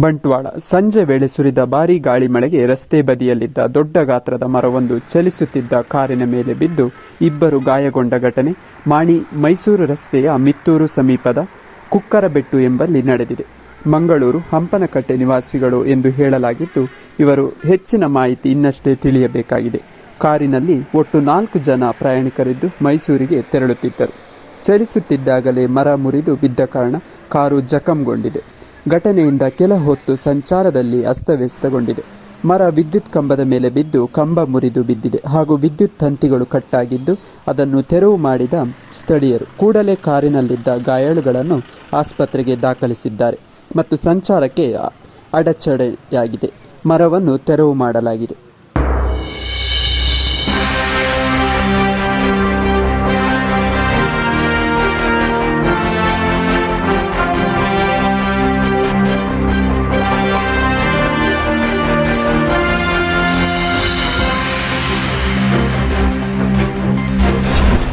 ಬಂಟ್ವಾಳ ಸಂಜೆ ವೇಳೆ ಸುರಿದ ಭಾರೀ ಗಾಳಿ ಮಳೆಗೆ ರಸ್ತೆ ಬದಿಯಲ್ಲಿದ್ದ ದೊಡ್ಡ ಗಾತ್ರದ ಮರವೊಂದು ಚಲಿಸುತ್ತಿದ್ದ ಕಾರಿನ ಮೇಲೆ ಬಿದ್ದು ಇಬ್ಬರು ಗಾಯಗೊಂಡ ಘಟನೆ ಮಾಣಿ ಮೈಸೂರು ರಸ್ತೆಯ ಮಿತ್ತೂರು ಸಮೀಪದ ಕುಕ್ಕರಬೆಟ್ಟು ಎಂಬಲ್ಲಿ ನಡೆದಿದೆ. ಮಂಗಳೂರು ಹಂಪನಕಟ್ಟೆ ನಿವಾಸಿಗಳು ಎಂದು ಹೇಳಲಾಗಿದ್ದು, ಇವರು ಹೆಚ್ಚಿನ ಮಾಹಿತಿ ಇನ್ನಷ್ಟೇ ತಿಳಿಯಬೇಕಾಗಿದೆ. ಕಾರಿನಲ್ಲಿ ಒಟ್ಟು ನಾಲ್ಕು ಜನ ಪ್ರಯಾಣಿಕರಿದ್ದು ಮೈಸೂರಿಗೆ ತೆರಳುತ್ತಿದ್ದರು. ಚಲಿಸುತ್ತಿದ್ದಾಗಲೇ ಮರ ಮುರಿದು ಬಿದ್ದ ಕಾರಣ ಕಾರು ಜಖಂಗೊಂಡಿದೆ. ಘಟನೆಯಿಂದ ಕೆಲ ಹೊತ್ತು ಸಂಚಾರದಲ್ಲಿ ಅಸ್ತವ್ಯಸ್ತಗೊಂಡಿದೆ. ಮರ ವಿದ್ಯುತ್ ಕಂಬದ ಮೇಲೆ ಬಿದ್ದು ಕಂಬ ಮುರಿದು ಬಿದ್ದಿದೆ ಹಾಗೂ ವಿದ್ಯುತ್ ತಂತಿಗಳು ಕಟ್ಟಾಗಿದ್ದು ಅದನ್ನು ತೆರವು ಮಾಡಿದ ಸ್ಥಳೀಯರು. ಕೂಡಲೇ ಕಾರಿನಲ್ಲಿದ್ದ ಗಾಯಾಳುಗಳನ್ನು ಆಸ್ಪತ್ರೆಗೆ ದಾಖಲಿಸಿದ್ದಾರೆ ಮತ್ತು ಸಂಚಾರಕ್ಕೆ ಅಡಚಡೆಯಾಗಿದೆ ಮರವನ್ನು ತೆರವು ಮಾಡಲಾಗಿದೆ.